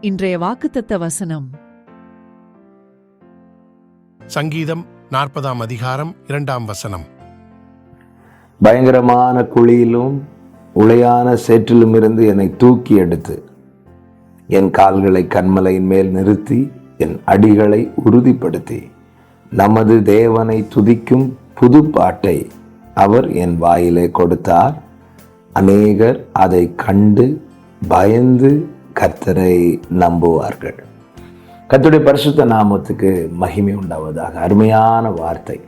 இன்றைய வாக்குத்தத்த வசனம். சங்கீதம் நாற்பதாம் அதிகாரம் இரண்டாம் வசனம். பயங்கரமான குழியிலும் உளையான சேற்றிலும் இருந்து என்னை தூக்கி எடுத்து என் கால்களை கண்மலையின் மேல் நிறுத்தி என் அடிகளை உறுதிப்படுத்தி. நமது தேவனை துதிக்கும் புது பாட்டை அவர் என் வாயிலே கொடுத்தார். அநேகர் அதை கண்டு பயந்து கர்த்தரை நம்புவார்கள். கர்த்தருடைய பரிசுத்த நாமத்துக்கு மகிமை உண்டாவதாக. அருமையான வார்த்தை.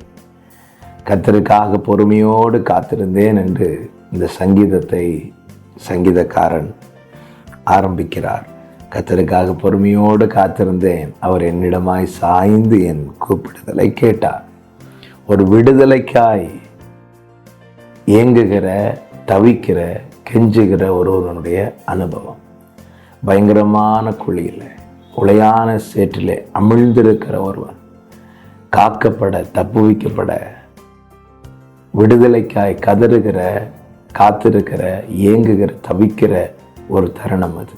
கர்த்தருக்காக பொறுமையோடு காத்திருந்தேன் என்று இந்த சங்கீதத்தை சங்கீதக்காரன் ஆரம்பிக்கிறார். கத்தருக்காக பொறுமையோடு காத்திருந்தேன். அவர் என்னிடமாய் சாய்ந்து என் கூப்பிடுதலை கேட்டார். ஒரு விடுதலைக்காய் ஏங்குகிற தவிக்கிற கெஞ்சுகிற ஒருவனுடைய அனுபவம். பயங்கரமான குழியில் உளையான சேற்றிலே அமிழ்ந்திருக்கிற ஒருவன் காக்கப்பட தப்புவிக்கப்பட விடுதலைக்காய் கதறுகிற காத்திருக்கிற ஏங்குகிற தவிக்கிற ஒரு தருணம் அது.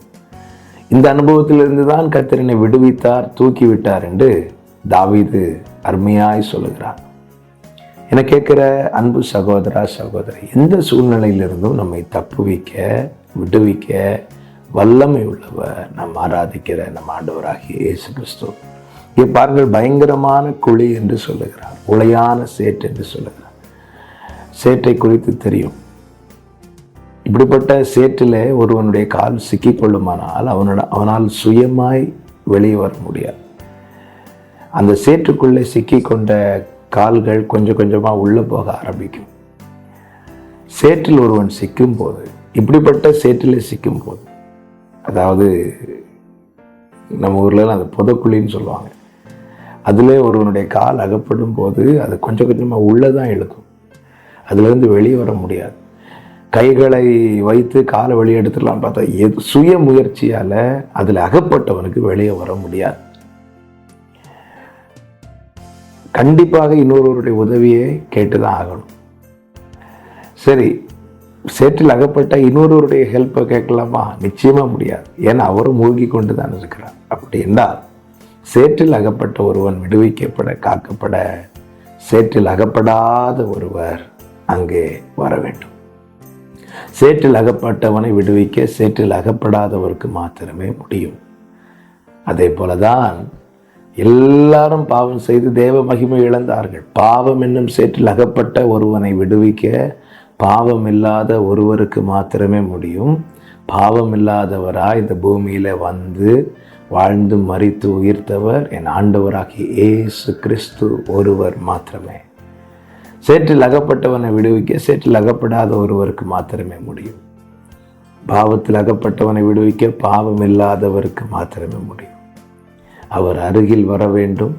இந்த அனுபவத்திலிருந்து தான் கத்திரனை விடுவித்தார் தூக்கி விட்டார் என்று தாவிது அருமையாய் சொல்லுகிறார். என கேட்குற அன்பு சகோதரா சகோதரி எந்த சூழ்நிலையிலிருந்தும் நம்மை தப்புவிக்க விடுவிக்க வல்லமை உள்ளவர் நாம் ஆராதிக்கிற நம் ஆண்டவராகிய இயேசு கிறிஸ்து. இங்கே பாருங்கள் பயங்கரமான குழி என்று சொல்லுகிறார் உளையான சேற்று என்று சொல்லுகிறார். சேற்றை குறித்து தெரியும். இப்படிப்பட்ட சேற்றில் ஒருவனுடைய கால் சிக்கிக்கொள்ளுமானால் அவனோட அவனால் சுயமாய் வெளியே வர முடியாது. அந்த சேற்றுக்குள்ளே சிக்கிக்கொண்ட கால்கள் கொஞ்சம் கொஞ்சமாக உள்ளே போக ஆரம்பிக்கும். சேற்றில் ஒருவன் சிக்கும் போது இப்படிப்பட்ட சேற்றில் சிக்கும் போது அதாவது நம்ம ஊர்லலாம் அது புதக்குழின்னு சொல்லுவாங்க. அதில் ஒருவனுடைய கால் அகப்படும் போது அது கொஞ்சம் கொஞ்சமாக உள்ளே தான் இழுக்கும். அதுலேருந்து வெளியே வர முடியாது. கைகளை வைத்து காலை வெளியே எடுத்துடலாம் பார்த்தா எது சுய முயற்சியால் அதில் அகப்பட்டவனுக்கு வெளியே வர முடியாது. கண்டிப்பாக இன்னொருவருடைய உதவியை கேட்டு தான் ஆகணும். சரி சேற்றில் அகப்பட்ட இன்னொருவருடைய ஹெல்ப்பை கேட்கலாமா? நிச்சயமாக முடியாது. ஏன்னா அவரும் மூழ்கி கொண்டு தான் இருக்கிறார். அப்படி என்றால் சேற்றில் அகப்பட்ட ஒருவன் விடுவிக்கப்பட காக்கப்பட சேற்றில் அகப்படாத ஒருவர் அங்கே வர வேண்டும். சேற்றில் அகப்பட்டவனை விடுவிக்க சேற்றில் அகப்படாதவருக்கு மாத்திரமே முடியும். அதே போல தான் எல்லாரும் பாவம் செய்து தேவ மகிமை இழந்தார்கள். பாவம் என்னும் சேற்றில் அகப்பட்ட ஒருவனை விடுவிக்க பாவம் இல்லாத ஒருவருக்கு மாத்திரமே முடியும். பாவம் இல்லாதவராக இந்த பூமியில் வந்து வாழ்ந்து மறித்து உயிர்த்தவர் என் ஆண்டவராகிய ஏசு கிறிஸ்து ஒருவர் மாத்திரமே. சேற்றில் அகப்பட்டவனை விடுவிக்க சேற்றில் அகப்படாத ஒருவருக்கு மாத்திரமே முடியும். பாவத்தில் அகப்பட்டவனை விடுவிக்க பாவம் இல்லாதவருக்கு மாத்திரமே முடியும். அவர் அருகில் வர வேண்டும்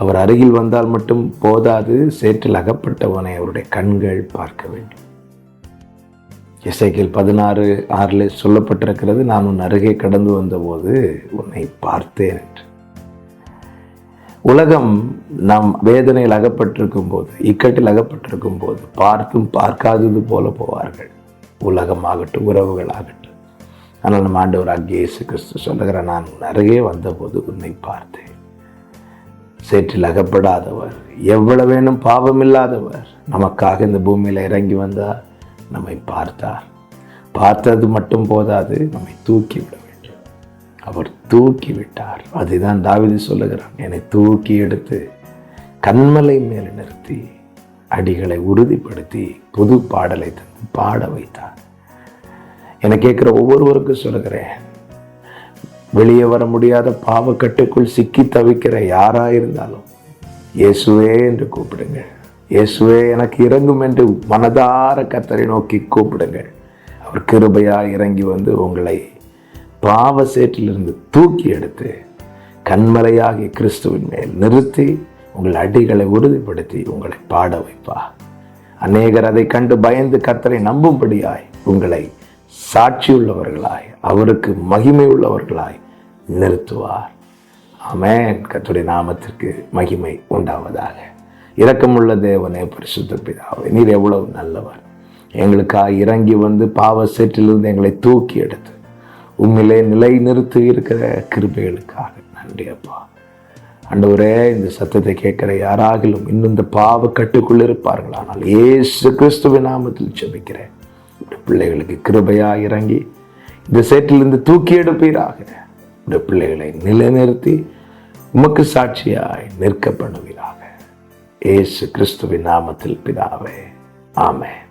அவர் அருகில் வந்தால் மட்டும் போதாது சேற்றில் அகப்பட்டவனை அவருடைய கண்கள் பார்க்க வேண்டும். இசைக்கில் பதினாறு ஆறில் சொல்லப்பட்டிருக்கிறது நான் உன் அருகே கடந்து வந்தபோது உன்னை பார்த்தேன் என்று. உலகம் நாம் வேதனையில் அகப்பட்டிருக்கும் போது இக்கட்டில் அகப்பட்டிருக்கும் போது பார்த்தும் பார்க்காதது போல போவார்கள். உலகம் ஆகட்டும் உறவுகள் ஆகட்டும் ஆனால் நம்ம ஆண்டவர் அங்கே இயேசு கிறிஸ்து சொல்லுகிற நான் உன் அருகே வந்தபோது உன்னை பார்த்தேன். சேற்றில் அகப்படாதவர். எவ்வளவு வேணும் பாவமில்லாதவர். நமக்காக இந்த பூமியில் இறங்கி வந்தார் நம்மை பார்த்தார். பார்த்தது மட்டும் போதாது நம்மை தூக்கி விட வேண்டும். அவர் தூக்கி விட்டார் அதுதான் தாவிதி சொல்லுகிறான். என்னை தூக்கி எடுத்து கண்மலை மேல் நிறுத்தி அடிகளை உறுதிப்படுத்தி புது பாடலை தந்து பாட வைத்தார். என கேட்குற ஒவ்வொருவருக்கும் சொல்லுகிறேன் வெளியே வர முடியாத பாவக்கட்டுக்குள் சிக்கி தவிக்கிற யாராக இருந்தாலும் இயேசுவே என்று கூப்பிடுங்கள். இயேசுவே எனக்கு இறங்கும் என்று மனதார கத்தரை நோக்கி கூப்பிடுங்கள். அவர் கிருபையா இறங்கி வந்து உங்களை பாவ சேற்றிலிருந்து தூக்கி எடுத்து கண்மலையாகிய கிறிஸ்துவின் மேல் நிறுத்தி உங்கள் அடிகளை உறுதிப்படுத்தி உங்களை பாட வைப்பா அநேகர் அதை கண்டு பயந்து கத்தரை நம்பும்படியாய் உங்களை சாட்சியுள்ளவர்களாய் அவருக்கு மகிமை உள்ளவர்களாய் நிறுத்துவார். அமேன் கத்துடைய நாமத்திற்கு மகிமை உண்டாவதாக. இரக்கமுள்ள தேவனே பரிசுத்த பிதாவே நீர் எவ்வளவு நல்லவர். எங்களுக்காக இறங்கி வந்து பாவ சேற்றிலிருந்து எங்களை தூக்கி எடுத்து உண்மையிலே நிலை நிறுத்தி இருக்கிற கிருபைகளுக்காக நன்றி அப்பா. அண்டவரே இந்த சத்தத்தை கேட்குற யாராகிலும் இன்னும் இந்த பாவ கட்டுக்குள் இருப்பார்கள் ஆனால் ஏசு கிறிஸ்துவ நாமத்தில் செபிக்கிறேன் பிள்ளைகளுக்கு கிருபையா இறங்கி இந்த சேற்றிலிருந்து தூக்கி எடுப்பீராக. இந்த பிள்ளைகளை நிலைநிறுத்தி உமக்கு சாட்சியாய் நிற்க பண்ணுவீராக ஏசு கிறிஸ்துவின் நாமத்தில் பிதாவே. ஆமென்.